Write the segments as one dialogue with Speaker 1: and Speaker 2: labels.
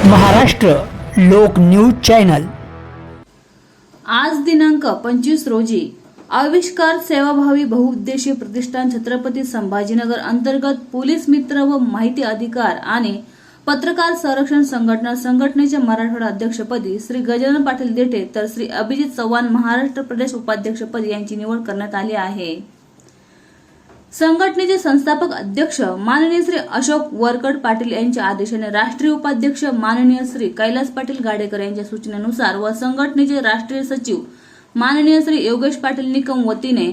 Speaker 1: महाराष्ट्र लोक news channel.
Speaker 2: आज दिनांक पंचवीस रोजी आविष्कार सेवाभावी बहुउद्देशीय प्रतिष्ठान छत्रपती संभाजीनगर अंतर्गत पोलीस मित्र व माहिती अधिकार आणि पत्रकार संरक्षण संघटना संघटनेच्या मराठवाडा अध्यक्षपदी श्री गजानन पाटील देठे तर श्री अभिजित चव्हाण महाराष्ट्र प्रदेश उपाध्यक्षपदी यांची निवड करण्यात आली आहे. संघटनेचे संस्थापक अध्यक्ष माननीय श्री अशोक वरकड पाटील यांच्या आदेशाने राष्ट्रीय उपाध्यक्ष माननीय श्री कैलास पाटील गाडेकर यांच्या सूचनेनुसार व संघटनेचे राष्ट्रीय सचिव माननीय श्री योगेश पाटील निकम वतीने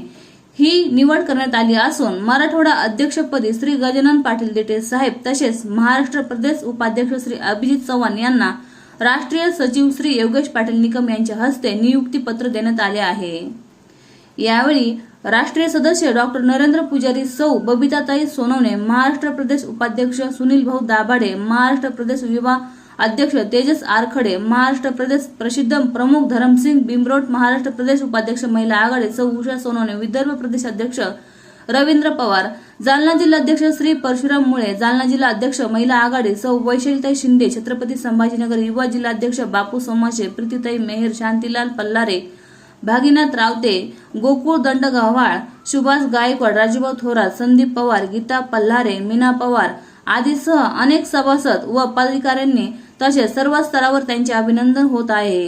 Speaker 2: ही निवड करण्यात आली असून मराठवाडा अध्यक्षपदी श्री गजानन पाटील देटे साहेब तसेच महाराष्ट्र प्रदेश उपाध्यक्ष श्री अभिजित चव्हाण यांना राष्ट्रीय सचिव श्री योगेश पाटील निकम यांच्या हस्ते नियुक्तीपत्र देण्यात आले आहे. यावेळी राष्ट्रीय सदस्य डॉक्टर नरेंद्र पुजारी सौ बबिताताई सोनवणे महाराष्ट्र प्रदेश उपाध्यक्ष सुनील भाऊ दाभाडे महाराष्ट्र प्रदेश युवा अध्यक्ष तेजस आरखडे महाराष्ट्र प्रदेश प्रसिद्ध प्रमुख धरमसिंग बिमरोट महाराष्ट्र प्रदेश उपाध्यक्ष महिला आघाडी सौ उषा सोनवणे विदर्भ प्रदेश अध्यक्ष रवींद्र पवार जालना जिल्हाध्यक्ष श्री परशुराम मुळे जालना जिल्हा अध्यक्ष महिला आघाडी सौ वैशलताई शिंदे छत्रपती संभाजीनगर युवा जिल्हाध्यक्ष बापू सोमाशे प्रीतीताई मेहर शांतीलाल पल्लारे भागीनाथ रावते गोकुळ दंडगव्हाळ सुभाष गायकवाड राजूभाऊ थोरात संदीप पवार गीता पल्हारे मीना पवार आदीसह अनेक सभासद व पदाधिकाऱ्यांनी तसेच सर्व स्तरावर त्यांचे अभिनंदन होत आहे.